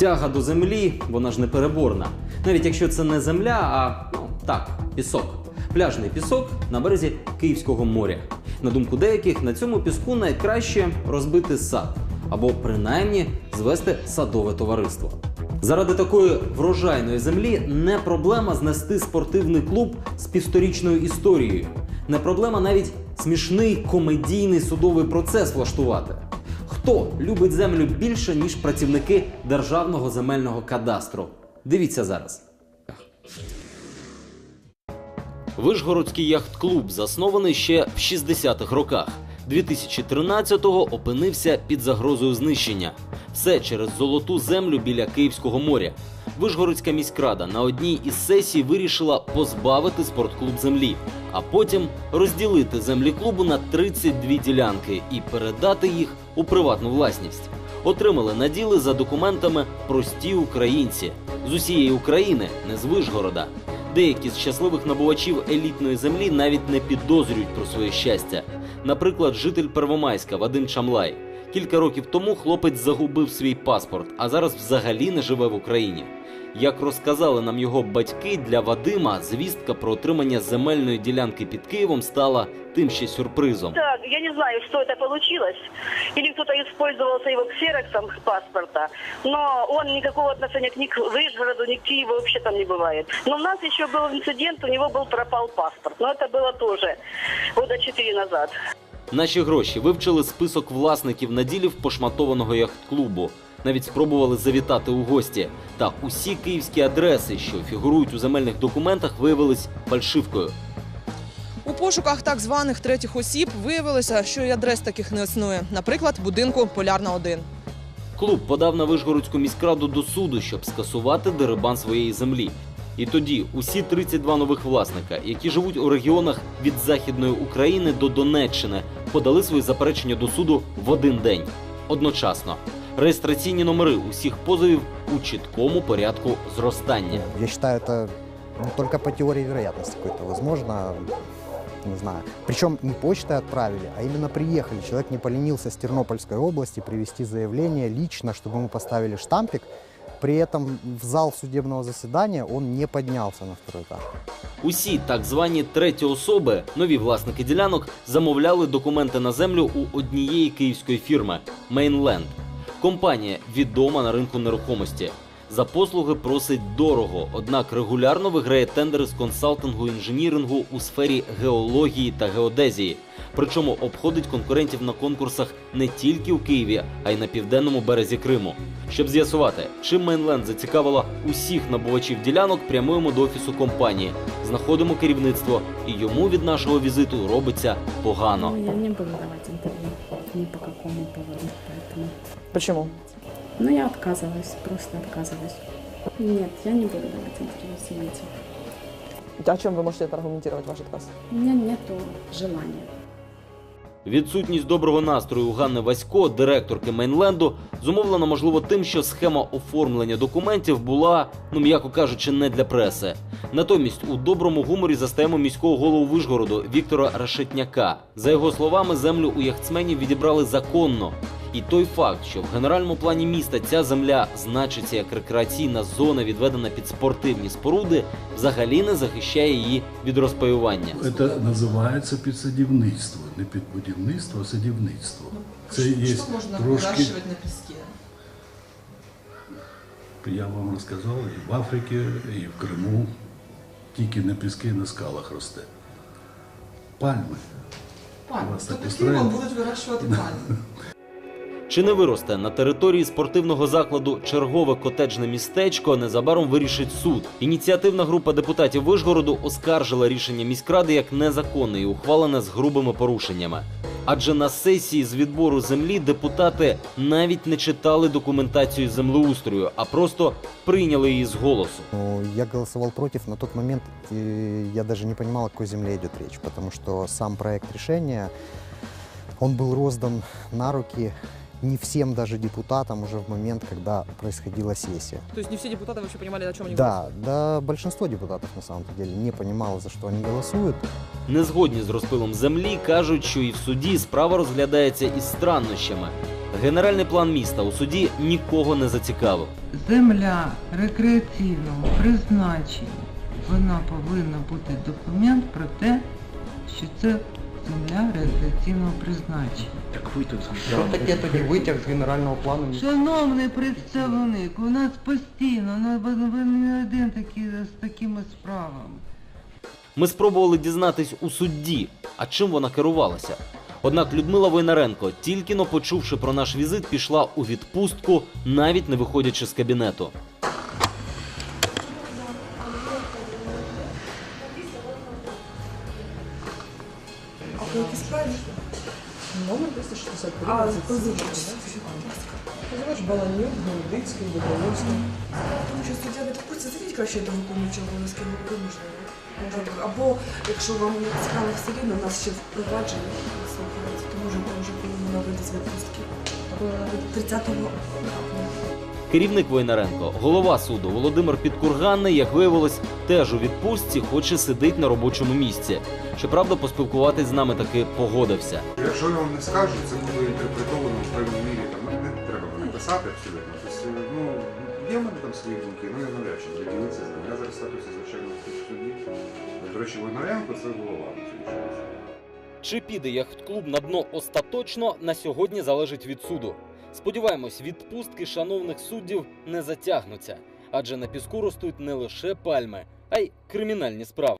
Тяга до землі, вона ж не переборна. Навіть якщо це не земля, а ну так, пісок. Пляжний пісок на березі Київського моря. На думку деяких, на цьому піску найкраще розбити сад або принаймні звести садове товариство. Заради такої врожайної землі не проблема знести спортивний клуб з півсторічною історією. Не проблема навіть смішний комедійний судовий процес влаштувати. Хто любить землю більше, ніж працівники державного земельного кадастру? Дивіться зараз. Вишгородський яхт-клуб, заснований ще в 60-х роках. 2013-го опинився під загрозою знищення. Все через золоту землю біля Київського моря. Вишгородська міськрада на одній із сесій вирішила позбавити спортклуб землі, а потім розділити землі клубу на 32 ділянки і передати їх у приватну власність. Отримали наділи за документами прості українці з усієї України, не з Вишгорода. Деякі з щасливих набувачів елітної землі навіть не підозрюють про своє щастя. Наприклад, житель Первомайська Вадим Чамлай. Кілька років тому хлопець загубив свій паспорт, а зараз взагалі не живе в Україні. Як розказали нам його батьки, для Вадима звістка про отримання земельної ділянки під Києвом стала тим ще сюрпризом. Так, я не знаю, что это получилось. Или кто-то использовался его ксероксом паспорта. Но он никакого отношения к ни к Вышгороду, ни к Киеву вообще там не бывает. Но у нас еще был инцидент, у него был пропал паспорт. Но это было тоже года четыре назад. Наші гроші вивчили список власників наділів пошматованого яхт-клубу. Навіть спробували завітати у гості. Та усі київські адреси, що фігурують у земельних документах, виявились фальшивкою. У пошуках так званих третіх осіб виявилося, що і адрес таких не існує. Наприклад, будинку Полярна 1. Клуб подав на Вишгородську міськраду до суду, щоб скасувати дерибан своєї землі. І тоді усі 32 нових власника, які живуть у регіонах від Західної України до Донеччини, подали свої заперечення до суду в один день одночасно Реєстраційні номери усіх позовів у чіткому порядку зростання. Я считаю, это ну, только по теории вероятности какой-то возможно. Не знаю. Причем не почтой отправили, а именно приехали. Человек не поленился с Тернопольской области привести заявление лично, чтобы ему поставили штампик. При этом в зал судебного заседания он не поднялся на второй этаж. Усі так звані треті особи, нові власники ділянок, замовляли документи на землю у однієї київської фірми Mainland. Компанія відома на ринку нерухомості. За послуги просить дорого, однак регулярно виграє тендери з консалтингу інженірингу у сфері геології та геодезії. Причому обходить конкурентів на конкурсах не тільки у Києві, а й на південному березі Криму. Щоб з'ясувати, чим Мейнленд зацікавила усіх набувачів ділянок, прямуємо до офісу компанії, знаходимо керівництво, і йому від нашого візиту робиться погано. Ну, я не буду давать интервью ни по какому поводу, поэтому... Чому? Ну, я отказываюсь, просто отказываюсь. Нет, я не буду давать интервью, извините. А чим ви можете аргументувати ваш отказ? У меня нету желания. Відсутність доброго настрою Ганни Васько, директорки Мейнленду, зумовлена можливо тим, що схема оформлення документів була, ну м'яко кажучи, не для преси. Натомість у доброму гуморі застаємо міського голову Вишгороду Віктора Решетняка. За його словами, землю у яхтсменів відібрали законно. І той факт, що в генеральному плані міста ця земля значиться як рекреаційна зона, відведена під спортивні споруди, взагалі не захищає її від розпаювання. Це називається підсадівництво. Не підбудівництво, а садівництво. Це є трошки, на піскі? я вам розказав, і в Африці, і в Криму. Тільки на піски на скалах росте. Пальми. Вас так устроїть? будуть вирощувати пальми. Чи не виросте на території спортивного закладу чергове котеджне містечко незабаром вирішить суд. Ініціативна група депутатів Вишгороду оскаржила рішення міськради як незаконне і ухвалене з грубими порушеннями. Адже на сесії з відбору землі депутати навіть не читали документацію землеустрою, а просто прийняли її з голосу. Ну, я голосовал против. На тот момент э, я даже не понимал, о какой земле идет речь, потому что сам проект решения, он был роздан на руки не всем даже депутатам уже в момент, когда происходила сессия. То есть не всі депутати вообще понимали, о чому вони Да, да, большинство депутатов на самом деле не понимало, за что они голосуют. Незгодні з розпилом землі кажуть, що і в суді справа розглядається із страннощами. Генеральний план міста у суді нікого не зацікавив. Земля рекреаційного призначення. Вона повинна бути документ про те, що це земля рекреаційного призначення. Що таке тоді витяг з генерального плану? Шановний представник, у нас постійно, ви не один такий з такими справами. Ми спробували дізнатись у судді, а чим вона керувалася. Однак Людмила Войнаренко, тільки но почувши про наш візит, пішла у відпустку, навіть не виходячи з кабінету. По якій справі? Номер 263. А, позивач. Позивач Баланюк, Гнедицький, Добровольський. Тому що суддя не курсі, зайдіть краще до виконуючого обов'язки голови можливо. Або якщо вам не цікаво все рівно, у нас ще впровадження слухається, то може там вже повинна вийти з відпустки. 30-го Керівник Войнаренко, голова суду Володимир Підкурганний, як виявилось, теж у відпустці, хоч і сидить на робочому місці. Щоправда, поспілкуватись з нами таки погодився. Якщо я вам не скажу, це буде інтерпретовано в певній мірі. Там ну, не треба мене писати абсолютно. Тобто, ну, є в мене там свої думки, ну я навряд чи ділитися з ними. Я зараз статусі звичайно в суді. До речі, Войнаренко це голова. Чи піде яхт-клуб на дно остаточно на сьогодні залежить від суду. Сподіваємось, відпустки шановних суддів не затягнуться, адже на піску ростуть не лише пальми, а й кримінальні справи.